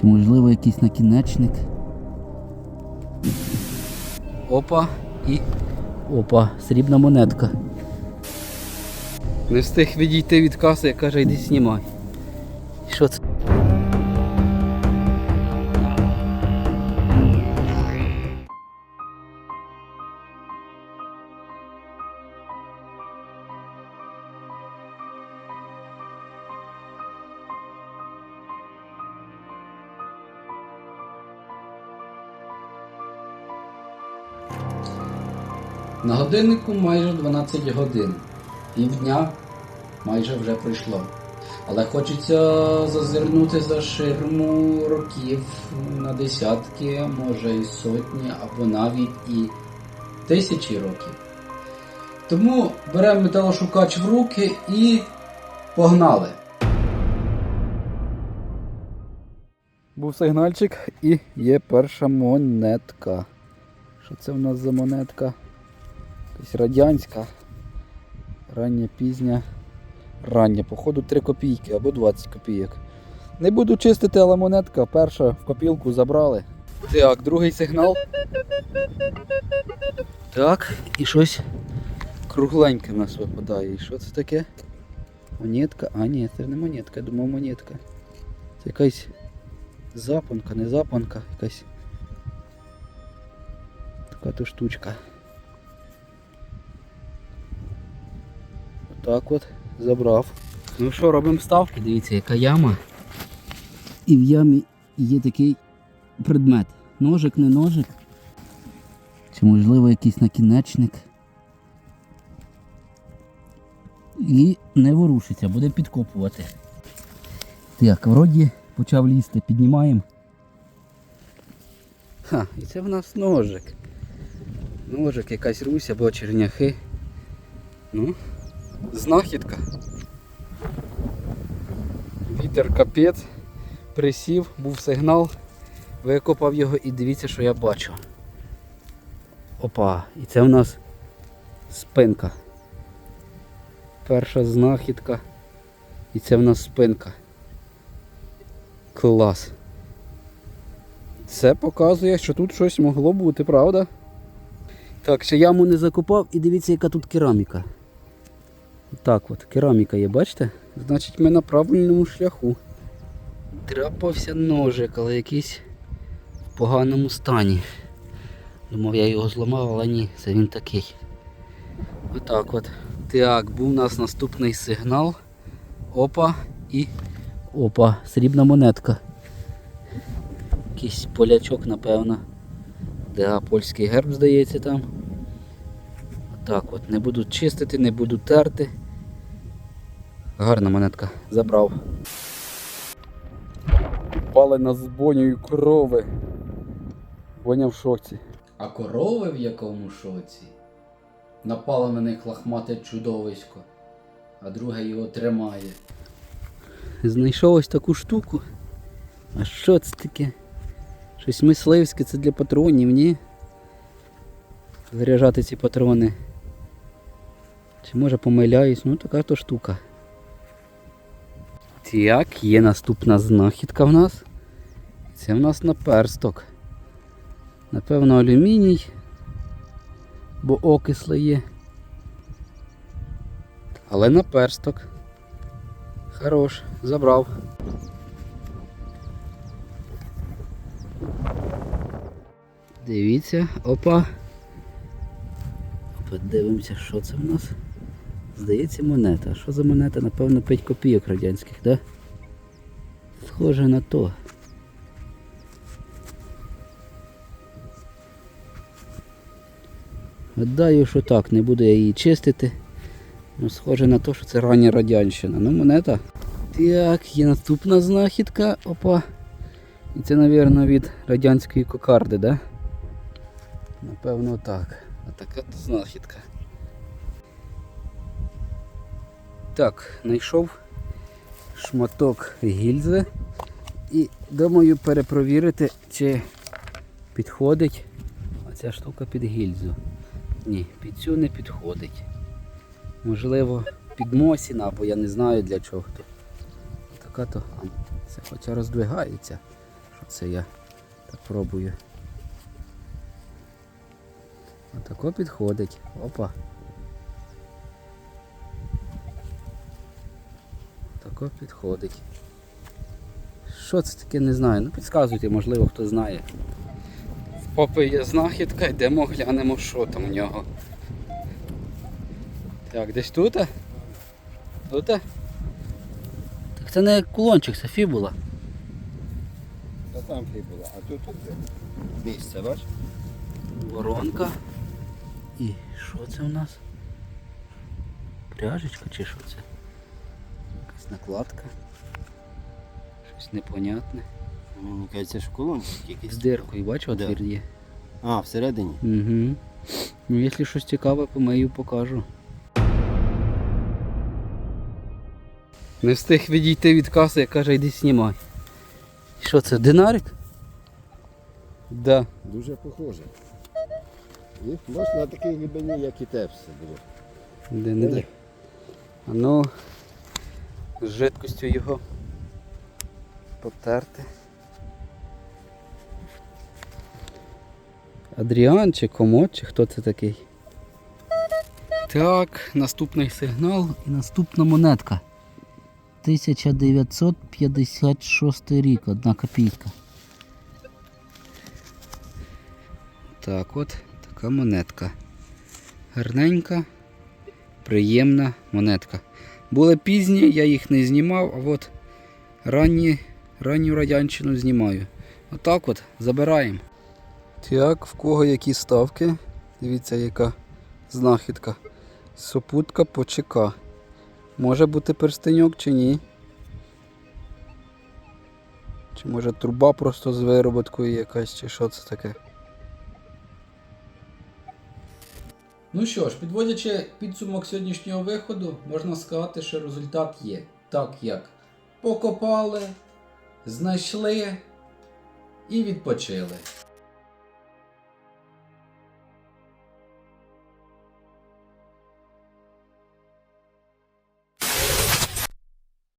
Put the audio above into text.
Чи можливо якийсь накінечник? Опа і. Опа, срібна монетка. Не встиг відійти від каси, я каже, йди знімай. Що це? На годиннику майже 12 годин. Півдня майже вже пройшло. Але хочеться зазирнути за ширму років на десятки, може і сотні, або навіть і тисячі років. Тому беремо металошукач в руки і погнали. Був сигнальчик і є перша монетка. Що це в нас за монетка? Якась радянська. Рання пізня. Рання, походу 3 копійки або 20 копійок. Не буду чистити, але монетка перша в копілку забрали. Так, другий сигнал. Так, і щось кругленьке в нас випадає. І що це таке? Монетка? А, ні, це не монетка, я думав монетка. Це якась запонка, не запонка, якась така то штучка. Отак от забрав. Ну що, робимо ставки, дивіться, яка яма. І в ямі є такий предмет. Ножик, не ножик. Чи можливо якийсь накінечник. І не ворушиться, буде підкопувати. Так, вроді почав лізти, піднімаємо. Ха, і це в нас ножик. Ножик, якась русь або черняхи. Ну, знахідка. Вітер капець. Присів, був сигнал, викопав його і дивіться, що я бачу. Опа, і це в нас спинка. Перша знахідка. І це в нас спинка. Клас. Це показує, що тут щось могло бути, правда? Так, ще яму не закопав і дивіться, яка тут кераміка. Так от, кераміка є, бачите? Значить ми на правильному шляху. Трапався ножик, але якийсь в поганому стані. Думав, я його зламав, але ні, це він такий. Отак от. Так, був у нас наступний сигнал. Опа і. Опа, срібна монетка. Якийсь полячок, напевно. Да, польський герб, здається, там. Отак от. Не буду чистити, не буду терти. Гарна монетка. Забрав. Пали на збоню корови. Боня в шоці. А корови в якому шоці? Напало на них лахмате чудовисько, а друге його тримає. Знайшов ось таку штуку. А що це таке? Щось мисливське, це для патронів, ні? Заряджати ці патрони. Чи може помиляюсь? Ну така то штука. Так, є наступна знахідка в нас. Це в нас наперсток. Напевно, алюміній, бо окисле є. Але наперсток. Хорош, забрав. Дивіться, опа. Подивимося, що це в нас. Здається, монета. Що за монета? Напевно, 5 копійок радянських, да? Схоже на то. Гадаю, що так, не буду я її чистити. Ну, схоже на те, що це рання радянщина. Ну, монета. Так, є наступна знахідка. Опа. І це, мабуть, від радянської кокарди, да? Напевно, так. А така знахідка. Так, знайшов шматок гільзи і думаю перепровірити, чи підходить оця штука під гільзу. Ні, під цю не підходить. Можливо, під Мосіна, або я не знаю для чого то. Така то Це хоча роздвигається. Що це я так пробую. Отако підходить. Опа. Тако підходить. Що це таке, не знаю. Ну підказуйте, можливо, хто знає. В попи є знахідка, йдемо глянемо, що там у нього. Так, десь тут? Тут? Так це не кулончик, це фібула. Та там фібула, а тут тут місце, бач? Воронка. І що це у нас? Пряжечка чи що це? Якась накладка. Щось непонятне. Мені кажеться, що колончик З якийсь. диркою, бачу, Да. є. А, всередині. Угу. Ну, якщо щось цікаве, помию, покажу. Не встиг відійти від каси, я каже, йди знімай. Що це, динарик? Да. Дуже похоже. І можна на такій глибині, як і те все було. Де не де. А ну, з жидкостю його потерти. Адріан чи комод, чи хто це такий? Так, наступний сигнал і наступна монетка. 1956 рік, одна копійка. Так от, така монетка. Гарненька, приємна монетка. Були пізні, я їх не знімав, а от ранні, ранню радянщину знімаю. Отак от, забираємо. Так, в кого які ставки? Дивіться, яка знахідка. Сопутка по ЧК. Може бути перстеньок чи ні? Чи може труба просто з вироботкою якась, чи що це таке? Ну що ж, підводячи підсумок сьогоднішнього виходу, можна сказати, що результат є. Так як покопали, знайшли і відпочили.